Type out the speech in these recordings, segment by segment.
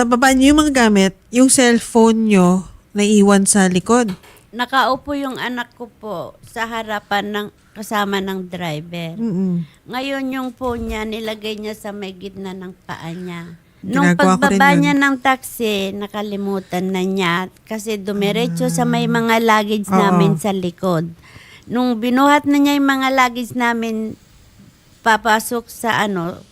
nababa niyo yung mga gamit, yung cellphone nyo naiwan sa likod. Nakaupo yung anak ko po sa harapan ng kasama ng driver. Mm-mm. Ngayon yung phone niya, nilagay niya sa may gitna ng paa niya. Nung Ginagawa ko rin pagbaba yun. niya ng taxi, nakalimutan na niya kasi dumiretso sa may mga luggage Oo. namin sa likod. Nung binuhat na niya yung mga luggage namin papasok sa ano,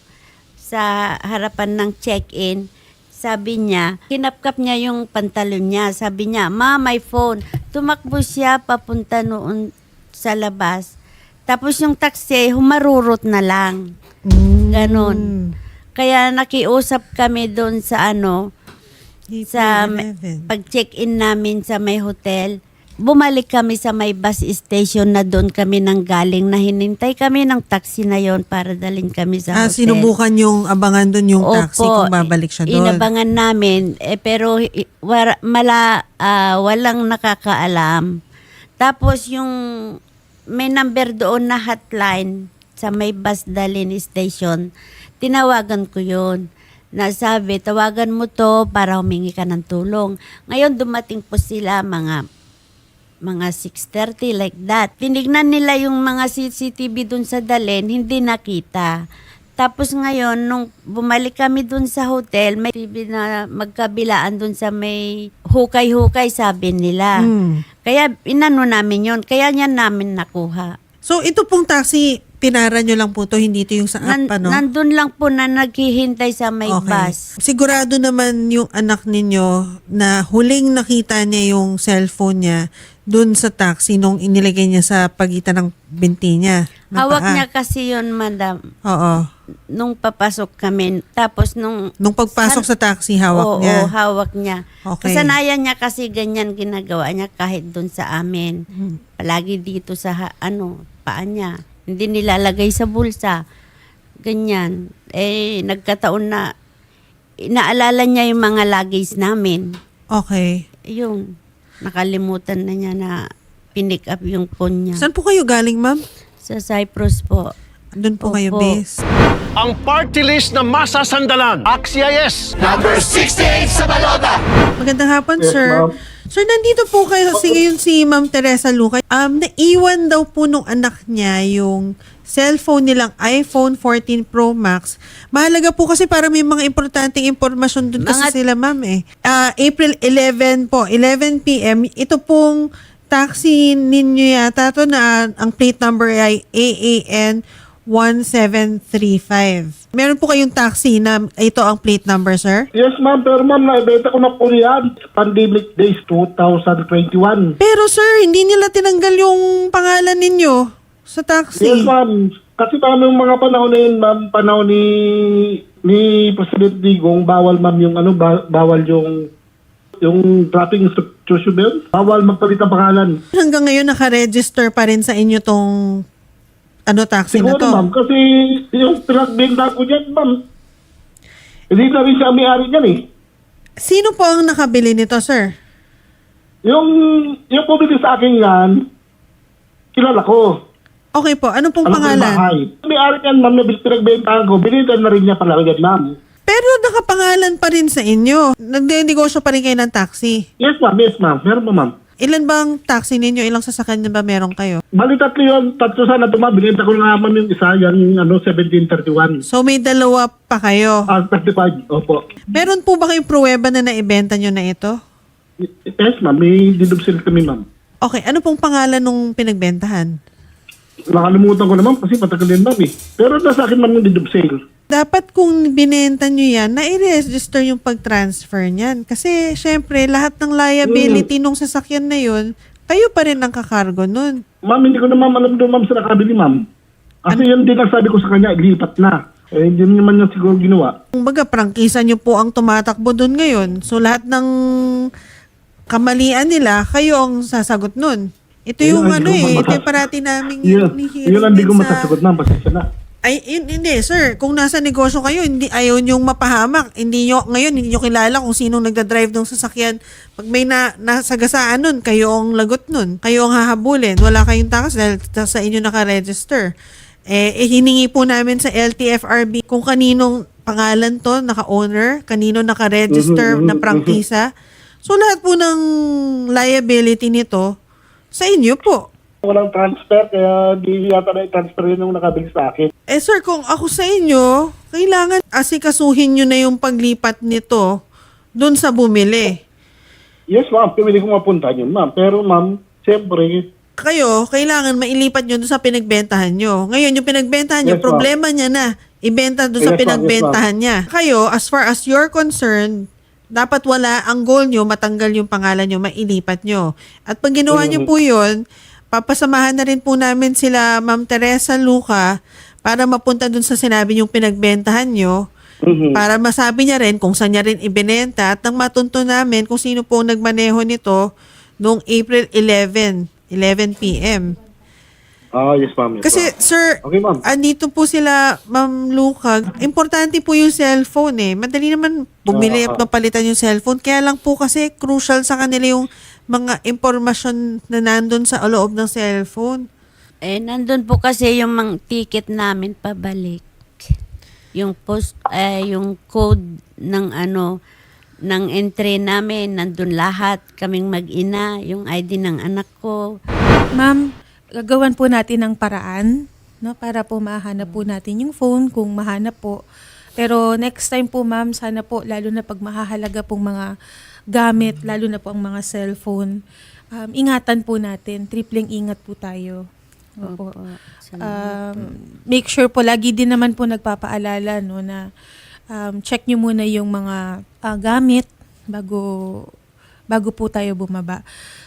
sa harapan ng check-in, sabi niya, kinapkap niya yung pantalon niya. Sabi niya, ma, my phone. Tumakbo siya papunta noon sa labas. Tapos yung taxi, humarurot na lang. Mm. Ganon. Kaya nakiusap kami doon sa ano, sa April 11. pag-check-in namin sa may hotel. Bumalik kami sa may bus station na doon kami nang galing na hinintay kami ng taxi na yon para dalhin kami sa Ah, hotel. sinubukan yung abangan doon yung taxi kung babalik siya doon. Inabangan namin, eh, pero wara- mala, ah, walang nakakaalam. Tapos yung may number doon na hotline sa may bus dalhin station, tinawagan ko yun. Nasabi, tawagan mo to para humingi ka ng tulong. Ngayon dumating po sila mga mga 6.30 like that. Tinignan nila yung mga CCTV dun sa Dalen, hindi nakita. Tapos ngayon, nung bumalik kami dun sa hotel, may TV na magkabilaan dun sa may hukay-hukay, sabi nila. Mm. Kaya inano namin yon kaya niya namin nakuha. So, ito pong taxi, pinara nyo lang po to, hindi ito yung sa app, Nan- ano? Nandun lang po na naghihintay sa may bus. Sigurado naman yung anak ninyo na huling nakita niya yung cellphone niya dun sa taxi nung inilagay niya sa pagitan ng binti niya. ng Hawak paa. niya kasi yon madam. Oo. Nung papasok kami. Tapos nung Nung pagpasok sa taxi, hawak Oo, niya. hawak niya. Okay. Kasanayan niya kasi ganyan ginagawa niya kahit doon sa amin. Hmm. Palagi dito sa ha- ano, paa niya. Hindi nilalagay sa bulsa. Ganyan. Eh, nagkataon na inaalala niya yung mga luggage namin. Okay. Yung nakalimutan na niya na pinick up yung phone niya. Saan po kayo galing, ma'am? Sa Cyprus po. Doon po kayo Opo. base. ang party list na masasandalan. Axia yes! Number 68 sa balota. Magandang hapon, Yes, sir. ma'am. Sir, nandito po kayo kasi ngayon si Ma'am Teresa Lucay. Um, naiwan daw po nung anak niya yung cellphone nilang iPhone 14 Pro Max. Mahalaga po kasi para may mga importanteng impormasyon dun kasi Mga- sila, ma'am eh. Ah, April 11 po, 11 p.m. Ito pong taxi ninyo yata to na ang plate number ay AAN 1735. Meron po kayong taxi na ito ang plate number, sir? Yes, ma'am. Pero ma'am, naibenta ko na po yan. Pandemic days 2021. Pero sir, hindi nila tinanggal yung pangalan ninyo sa taxi. Yes, ma'am. Kasi ma'am, yung mga panahon na yun, ma'am, panahon ni ni President Digong, bawal ma'am yung ano, ba- bawal yung yung traffic institution ba yun? Bawal magpalit ng pangalan. Hanggang ngayon naka-register pa rin sa inyo tong ano taxi na Siguro, to. ma'am, kasi yung pinagbenta ko dyan, ma'am, hindi na rin siya may-ari niyan eh. Sino po ang nakabili nito, sir? Yung, yung bumili sa akin yan, kilala ko. Okay po, ano pong Alam ko yung pangalan? bahay. May-ari niyan, ma'am, na pinagbentahan ko, binilitan na rin niya pala agad, ma'am. Pero nakapangalan pa rin sa inyo. Nagde-negosyo pa rin kayo ng taxi. Yes, ma'am. Yes, ma'am. Meron pa, ma'am. Ilan bang taxi ninyo? Ilang sasakyan na ba meron kayo? Bali tatlo yun. Tatlo sana ma'am. Binenta ko na naman yung isa, yung ano, 1731. So may dalawa pa kayo. Ah, 35. Opo. Meron po ba kayong pruweba na naibenta nyo na ito? Yes, ma'am. May didubsil kami, ma'am. Okay, ano pong pangalan nung pinagbentahan? Nakalimutan ko naman kasi patagal din, ma'am, eh. Pero nasa akin, ma'am, yung didubsil. Dapat kung binenta nyo yan, na-register yung pag-transfer niyan. Kasi, syempre, lahat ng liability nung sasakyan na yun, kayo pa rin ang kakargo nun. Ma'am, hindi ko na, ma'am, alam doon, ma'am, sa nakabili, ma'am. Kasi yun din ang sabi ko sa kanya, lipat na. Eh, hindi naman niya siguro ginawa. Kung baga, prangkisa nyo po ang tumatakbo dun ngayon. So, lahat ng kamalian nila, kayo ang sasagot nun. Ito Yun yung ano eh, ito yung parati namin Yun, hinihiling yun ang di din ko sa- masasagot, ma'am. Pasensya na. Ay, hindi, sir. Kung nasa negosyo kayo, hindi, ayaw niyong mapahamak. Hindi nyo, ngayon, hindi nyo kilala kung sinong nagdadrive ng sasakyan. Pag may na, nasagasaan nun, kayo ang lagot nun. Kayo ang hahabulin. Wala kayong takas dahil sa inyo nakaregister. Eh, eh, hiningi po namin sa LTFRB kung kaninong pangalan to, naka-owner, kanino naka-register Mhm, na mhm, prangkisa. So lahat po ng liability nito sa inyo po. Walang transfer, kaya di yata na transfer yun yung nakabili sa akin. Eh sir, kung ako sa inyo, kailangan asikasuhin nyo na yung paglipat nito doon sa bumili. Yes, ma'am. Pwede ko mapunta yun, ma'am. Pero, ma'am, siyempre, Kayo, kailangan mailipat nyo doon sa pinagbentahan nyo. Ngayon, yung pinagbentahan nyo, Yes, problema niya na. Ibenta doon sa Yes. Yes, pinagbentahan niya. Kayo, as far as you're concerned, dapat wala ang goal nyo, matanggal yung pangalan nyo, mailipat nyo. At pag ginawa nyo po yun, papasamahan na rin po namin sila Ma'am Teresa Luca para mapunta doon sa sinabi yung pinagbentahan nyo mhm. para masabi niya rin kung saan niya rin ibinenta at nang matunto namin kung sino po nagmaneho nito noong April 11, 11 p.m. ah, yes, ma'am. Yes, Kasi ma'am. sir, Okay, ma'am. andito po sila Ma'am Luca. Importante po yung cellphone eh. Madali naman bumili at Oo. mapalitan yung cellphone. Kaya lang po kasi crucial sa kanila yung mga impormasyon na nandun sa loob ng cellphone. Eh, nandun po kasi yung mga ticket namin pabalik. Yung post, eh, yung code ng ano, ng entry namin, nandun lahat, kaming mag-ina, yung ID ng anak ko. Ma'am, gagawan po natin ng paraan no para po mahanap po natin yung phone kung mahanap po. Pero next time po ma'am, sana po lalo na pag mahahalaga pong mga gamit, lalo na po ang mga cellphone, um, ingatan po natin, tripleng ingat po tayo. Opo. Um, make sure po lagi din naman po nagpapaalala no na um, check nyo muna yung mga ah, gamit bago bago po tayo bumaba.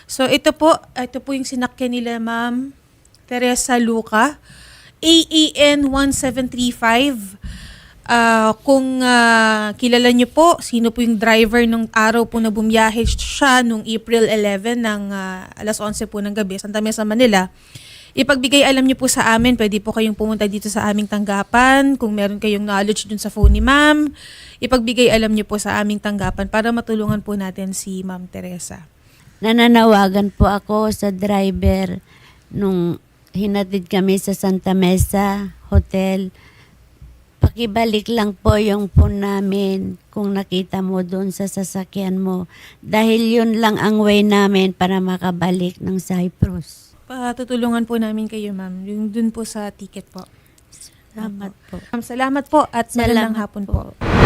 So ito po, ito po yung sinakyan nila Ma'am Teresa Luca. AEN 1735. Ah, kung ah, kilala niyo po, sino po yung driver nung araw po na bumiyahe siya nung April 11 ng ah, alas 11 po ng gabi, Santa Mesa, Manila. Ipagbigay alam niyo po sa amin, pwede po kayong pumunta dito sa aming tanggapan. Kung meron kayong knowledge dun sa phone ni ma'am, ipagbigay alam niyo po sa aming tanggapan para matulungan po natin si Ma'am Teresa. Nananawagan po ako sa driver nung hinatid kami sa Santa Mesa Hotel. Pakibalik lang po yung phone namin kung nakita mo doon sa sasakyan mo. Dahil yun lang ang way namin para makabalik ng Cyprus. Patutulungan po namin kayo, ma'am. Yung dun po sa ticket po. Salamat po. Ma'am, salamat po at magandang Salamat hapon po. po.